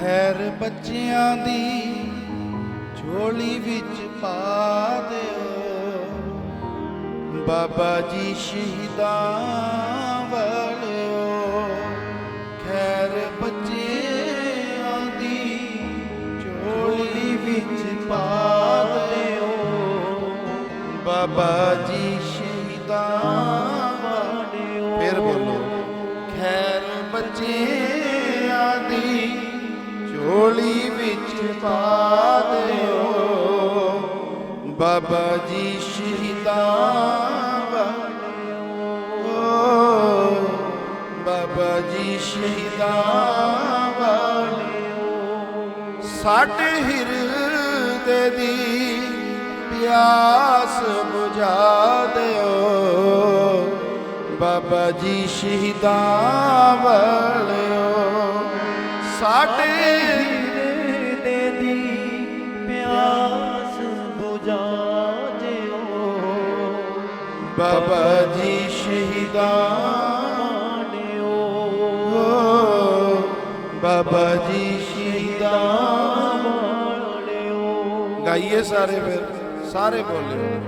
ਖੈਰ ਬੱਚਿਆਂ ਦੀ ਝੋਲੀ ਵਿੱਚ ਪਾ ਦਿਓ। ਬਾਬਾ ਜੀ ਸ਼ਹੀਦਾਂ ਵਾਲਿਓ ਖੈਰ ਬੱਚਿਆਂ ਦੀ ਝੋਲੀ ਵਿੱਚ ਪਾ ਦਿਓ। ਬਾਬਾ ਜੀ ਸ਼ਹੀਦਾਂ ਵਾਲਿਓ ਫਿਰ ਬੋਲੋ। ਖੈਰ ਬੱਚਿਆਂ ਪਾ ਦਿਓ। ਬਾਬਾ ਜੀ ਸ਼ਹੀਦਾਂ ਵਾਲਿਓ। ਬਾਬਾ ਜੀ ਸ਼ਹੀਦਾਂ ਵਾਲਿਓ। ਸਾਡੇ ਹਿਰਦੇ ਦੀ ਪਿਆਸ ਬੁਝਾ ਦਿਓ। ਬਾਬਾ ਜੀ ਸ਼ਹੀਦਾਂ ਵਾਲਿਓ। ਸਾਡੇ ਬਾਬਾ ਜੀ ਸ਼ਹੀਦਾਨਿਓ ਬਾਬਾ ਜੀ ਸ਼ਹੀਦਾਨਿਓ ਗਾਈਏ ਸਾਰੇ ਫਿਰ ਸਾਰੇ ਬੋਲਿਓ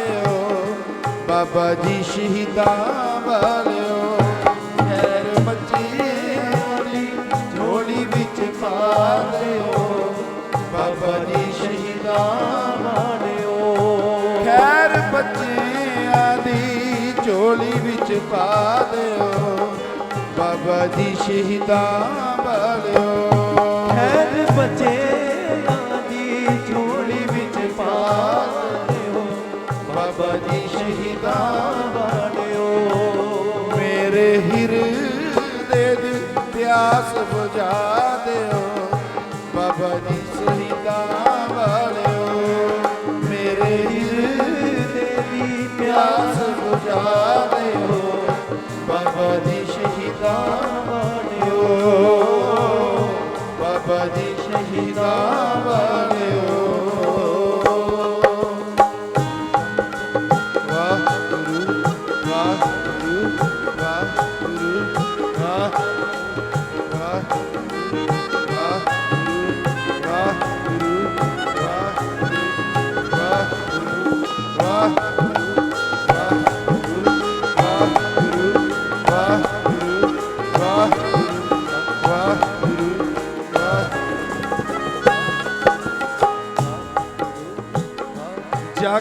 ਪਾ ਬਾਬਾ ਜੀ ਸ਼ਹੀਦਾਂ ਵਾਲਿਓ, ਖੈਰ ਬੱਚਿਆਂ ਦੀ ਝੋਲੀ ਵਿੱਚ ਪਾ ਲਿਓ ਬਾਬਾ ਜੀ ਸ਼ਹੀਦਾਂ ਮਾਣਿਓ ਖੈਰ ਬੱਚਿਆਂ ਦੀ ਝੋਲੀ ਵਿੱਚ ਪਾ ਦਿਓ, ਬਾਬਾ ਜੀ ਸ਼ਹੀਦਾਂ ਮੇਰੇ ਹਿਰਦੇ ਦੀ ਪਿਆਸ ਬੁਝਾ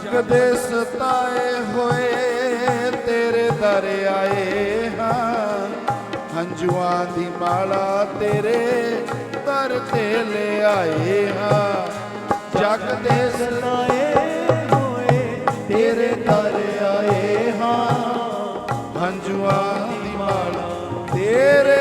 ਜਗ ਦੇ ਸਤਾਏ ਹੋਏ, ਤੇਰੇ ਦਰ ਆਏ ਹਾਂ। ਹੰਝੂਆਂ ਦੀ ਮਾਲਾ ਤੇਰੇ ਦਰ ਤੇ ਲੈ ਆਏ ਹਾਂ। ਜਗ ਦੇ ਸਲਾਏ ਹੋਏ, ਤੇਰੇ ਦਰ ਆਏ ਹਾਂ। ਹੰਝੂਆਂ ਦੀ ਮਾਲਾ ਤੇਰੇ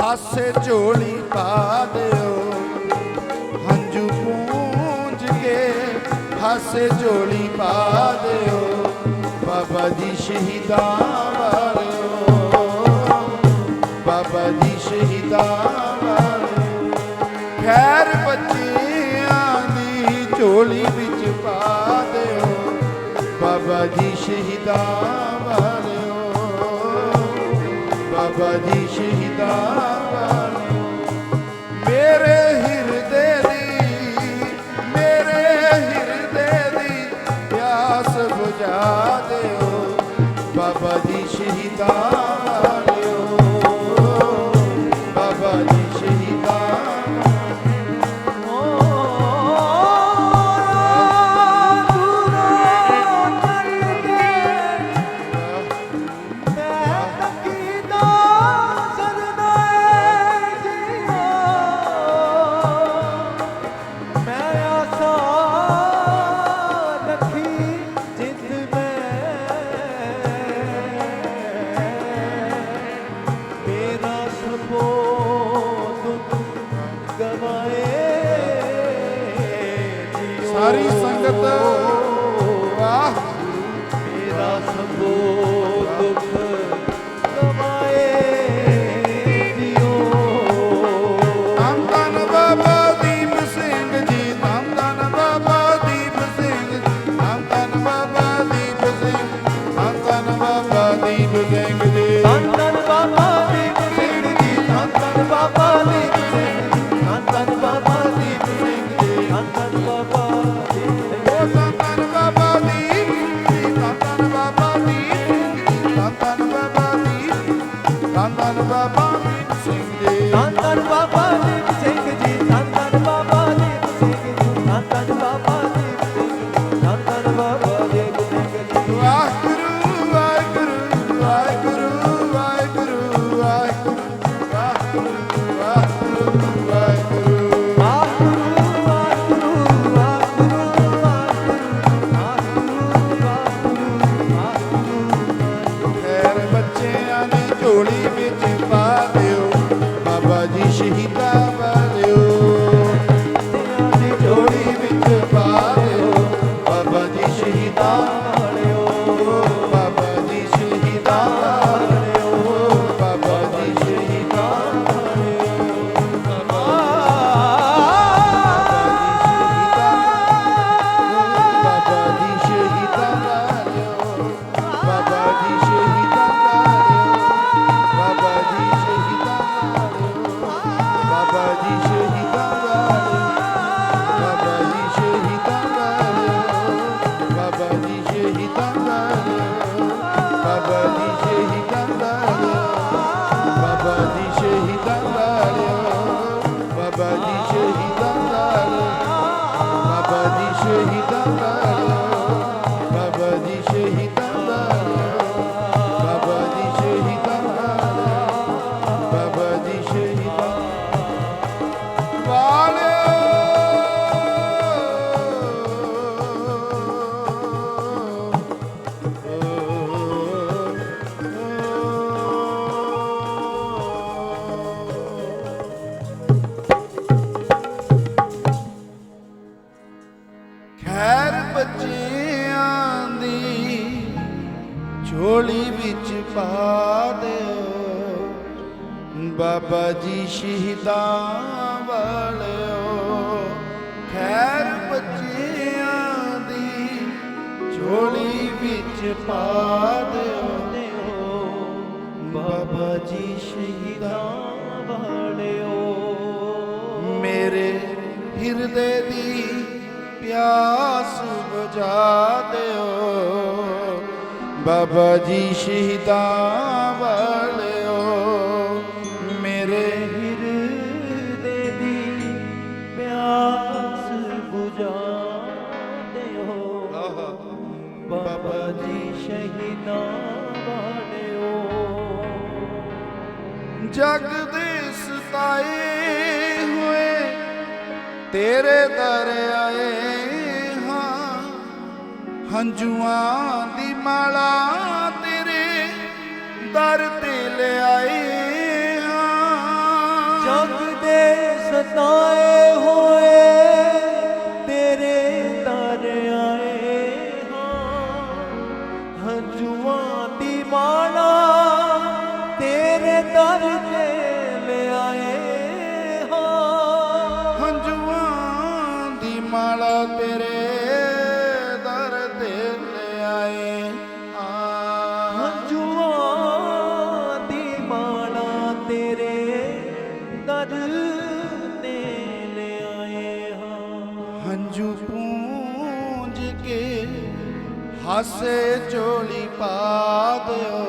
ਹਾਸੇ ਝੋਲੀ ਪਾ ਦਿਓ। ਹੰਝੂ ਪੂੰਝ ਕੇ ਹਾਸੇ ਝੋਲੀ ਪਾ ਦਿਓ। ਬਾਬਾ ਜੀ ਸ਼ਹੀਦਾਂ ਵਾਲਿਓ। ਬਾਬਾ ਜੀ ਸ਼ਹੀਦਾਂ ਵਾਲਿਓ। ਖੈਰ ਬੱਚਿਆਂ ਦੀ ਝੋਲੀ ਵਿੱਚ ਪਾ ਦਿਓ। ਬਾਬਾ ਜੀ ਸ਼ਹੀਦਾਂ ਬਾਬਾ ਜੀ ਸ਼ਹੀਦਾਂ ਮੇਰੇ ਹਿਰਦੇ ਦੀ, ਮੇਰੇ ਹਿਰਦੇ ਦੀ ਪਿਆਸ ਬੁਝਾ ਦਿਓ। ਬਾਬਾ ਜੀ ਸ਼ਹੀਦਾਂ ਸ਼ਹੀਦਾਂ ਵਾਲਿਓ, ਖੈਰ ਬੱਚਿਆਂ ਦੀ ਝੋਲੀ ਵਿੱਚ ਪਾ ਦਿਓ। ਬਾਬਾ ਜੀ ਸ਼ਹੀਦਾਂ ਵਾਲਿਓ, ਮੇਰੇ ਹਿਰਦੇ ਦੀ ਪਿਆਸ ਬੁਝਾ ਦਿਓ। ਬਾਬਾ ਜੀ ਸ਼ਹੀਦਾਂ ਵਾਲਿਓ ਜਗ ਦੇ ਸਤਾਏ ਹੋਏ, ਤੇਰੇ ਦਰ ਆਏ ਹਾਂ। ਹੰਝੂਆਂ ਦੀ ਮਾਲਾ ਤੇਰੇ ਦਰ ਤੇ ਲਿਆਏ ਹਾਂ। ਜਗ ਦੇ ਸਤਾਏ ਤੇਰੇ ਦਰ ਤੇ ਲਿਆਏ ਹਾਂ। ਹੰਝੂਆਂ ਦੀ ਮਾਲਾ ਤੇਰੇ ਦਰ ਤੇ ਲਿਆਏ ਆ। ਹੰਝੂਆਂ ਦੀ ਮਾਲਾ ਤੇਰੇ ਦਰ ਤੇ ਲਿਆਏ ਹਾਂ। ਹੰਝੂ ਪੂੰਝ ਕੇ ਹਾਸੇ ਝੋਲੀ ਪਾ ਦਿਓ।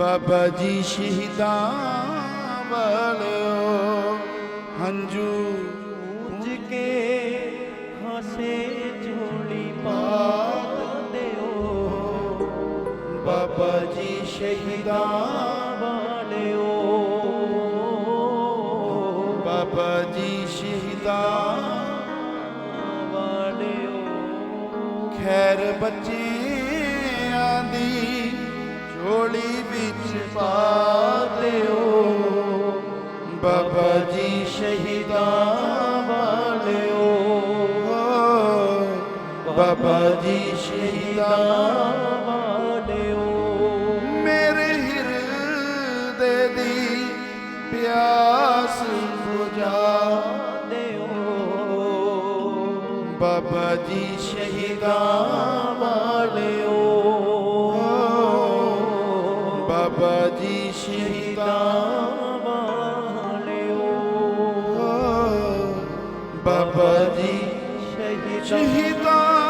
ਬਾਬਾ ਜੀ ਸ਼ਹੀਦਾਂ ਵਾਲਿਓ ਹੰਝੂ ਪੂੰਝ ਕੇ ਹਾਸੇ ਝੋਲੀ ਪਾ ਦਿਓ। ਬਾਬਾ ਜੀ ਸ਼ਹੀਦਾਂ ਵਾਲਿਓ ਬਾਬਾ ਜੀ ਸ਼ਹੀਦਾਂ ਵਾਲਿਓ ਖੈਰ ਬੱਚਿਆਂ ਦੀ ਝੋਲੀ ਵਿੱਚ ਪਾ ਦਿਓ। ਬਾਬਾ ਜੀ ਸ਼ਹੀਦਾਂ ਵਾਲਿਓ। ਬਾਬਾ ਜੀ ਸ਼ਹੀਦਾਂ ਬਾਬਾ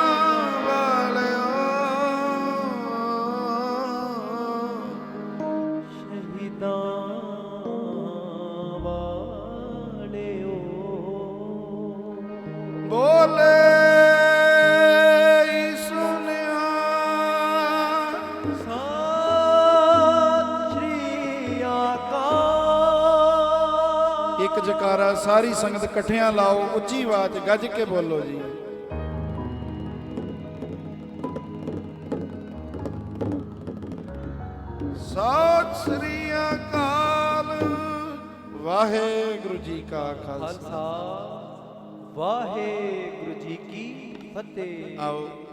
ਇੱਕ ਜਕਾਰਾ ਸਾਰੀ ਸੰਗਤ ਇਕੱਠਿਆਂ ਲਾਓ ਉੱਚੀ ਆਵਾਜ਼ ਗੱਜ ਕੇ ਬੋਲੋ ਜੀ। ਸਤਿ ਸ੍ਰੀ ਅਕਾਲ ਵਾਹਿਗੁਰੂ ਜੀ ਕਾ ਖਾਲਸਾ ਵਾਹਿਗੁਰੂ ਜੀ ਕੀ ਫਤਿਹ। ਆਓ।